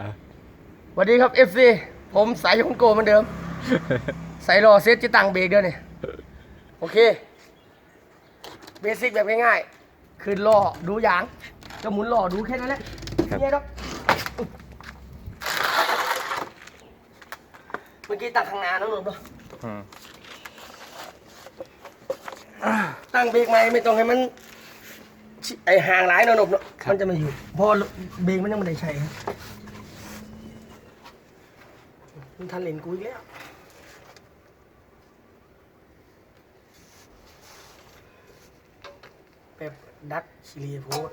อะสวัสดีครับ FC ผมสายยงโกเหมือนเดิม ใส่รอเซตจิตังเบรกเด้อเนี่ยโอเค เบสิกแบบง่ายๆ คือรอดูยางก็หมุนรอดูแค่นั้นแหละเนี่ยครับเมื่อกี้ตั้งข้างหน้าแล้วหนุนเนาะอืมตั้งเบรกใหม่ไม่ต้องให้มันชิไอห่างหลายเนาะหนุนเนาะมันจะไมาอยู่เพราะว่าเบรกมันยังไม่ได้ใช้ครับ มันทันเลนกูอีกแล้ว แบบดัดชิลีโพด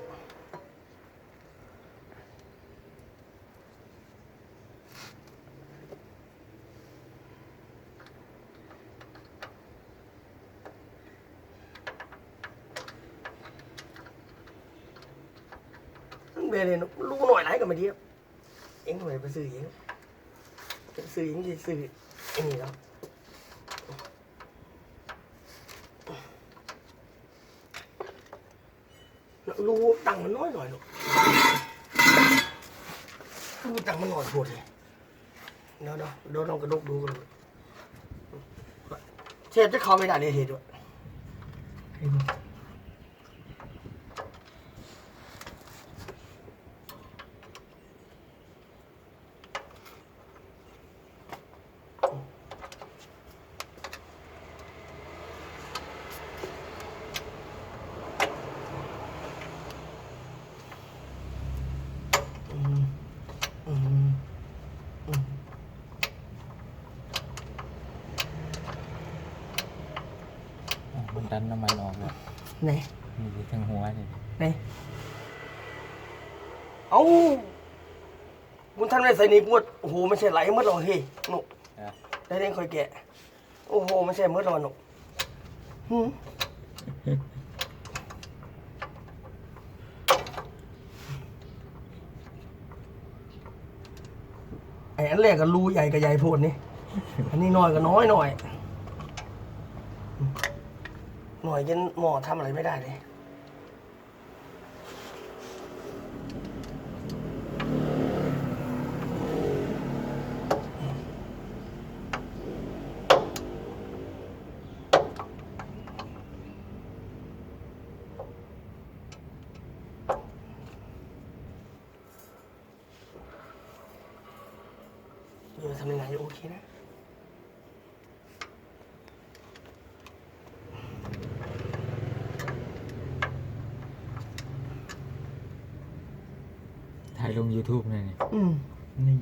เบลเลยรู้หน่อยไรกันมาดีเอ็งหน่อยไปซื้อเอง ไปซื้อเองจะซื้อองนี่แล้วรู้ตังมันน้อยหน่อยลูกรูตังมันน้อยโพดเลยเดี๋ยวเดี๋ยวเดี๋ยวลองกระดกดูกันเลยเชฟจะเข้าไม่ได้เลยเหตุด้วยให้ดู อืมอืมอืม อะมัน ดันน้ำมันออกเลยไหนมีอยู่ทั้งหัวเลยไหนเอาคุณท่านไม่ใส่นี่ปวดโอ้โหไม่ใช่ไหลหมดหรอกเฮ้ยหนุอะได้เร่งคอยแกะ โอ้โหไม่ใช่หมดหรอกหนุหืมไอ้อันแรกก็รูใหญ่กับใหญ่โพดนี่ อันนี้น้อยก็น้อยหน่อย หน่ อยจนหมอทำอะไรไม่ได้เลยเดี๋ยวทำยังไงโอเคนะ ถ่ายลง YouTube เลยเนี่ยอืมนี่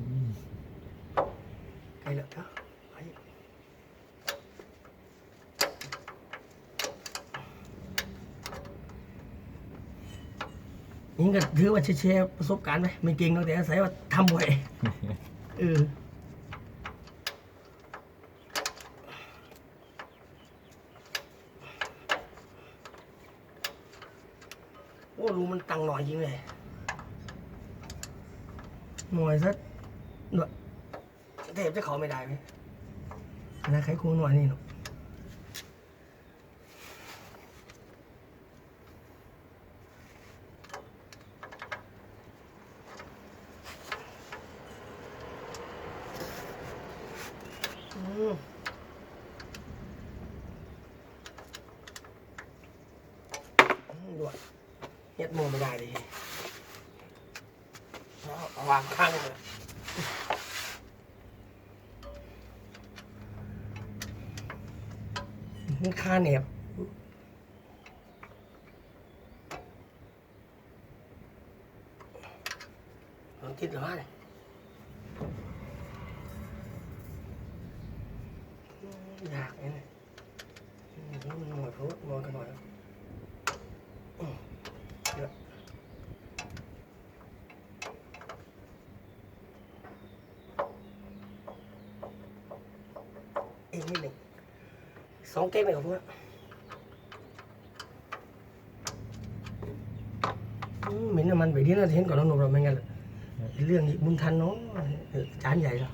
ไกลแล้วเนาะไปนี่ก็ถือว่าแชร์ประสบการณ์ไหมไม่เก่งหรอกแต่อาศัยว่าทำบ่อยเออโอ้รู้มันตังหน่อยจริงเลย หน่วยซะหน่วยเทพจะเขาไม่ได้ไหมอันนะใครครูหน่วยนี่หนูอืมอืมด่วนเย็ดโมไม่ได้เลยเอา วางข้างเลยมันค่าเหน็บลองคิดหรือว่าอยากเนี่ยมมันหน่อยพูดมองกันหน่อยอืมเดี๋ยว อีกนิดหนึ่งสองเก๊กเลยครับพวกอืมเหม็นน้ำมันไปที่นั่นเห็นก่อนน้องหนุ่มเราไม่งั้นเรื่องนี้บุญทันเนาะเออจานใหญ่แล้ว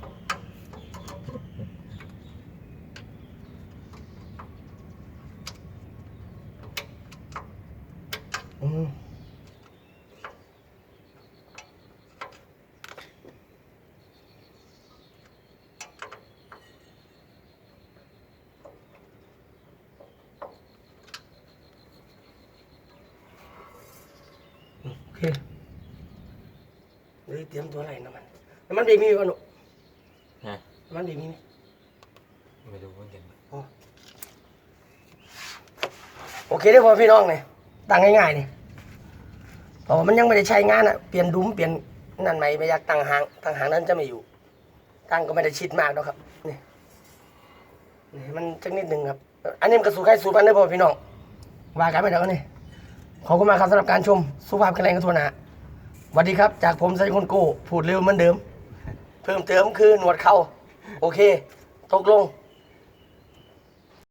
อืม เคเดี๋ยวเตรียมตัวอะไรน้ำมันน้ำมันเบรกมีไหมวะหนูฮะน้ำมันเบรกมีไหมไม่รู้เหมือนกันอ๋อโอเคได้อพอพี่น้องเนี่ยตั้งง่ายๆนี่เพราะว่ามันยังไม่ได้ใช้งานอะเปลี่ยนดุมเปลี่ยนนั่นไหมไม่อยากตั้งหางตั้งหางนั้นจะไม่อยู่ตั้งก็ไม่ได้ชิดมากหรอกครับนี่นี่มันจักนิดหนึ่งครับ อันนี้มันกระสูใครสูบอันได้อพอพี่น้องว่ากันไปเดี๋ยวกันนี่ ขอบคุณมากครับสำหรับการชม สุภาพแข็งแรงกันทุกนะสวัสดีครับ จากผมไซคนโก้พูดเร็วเหมือนเดิม เพิ่มเติมคือหนวดเข่าโอเค ตกลง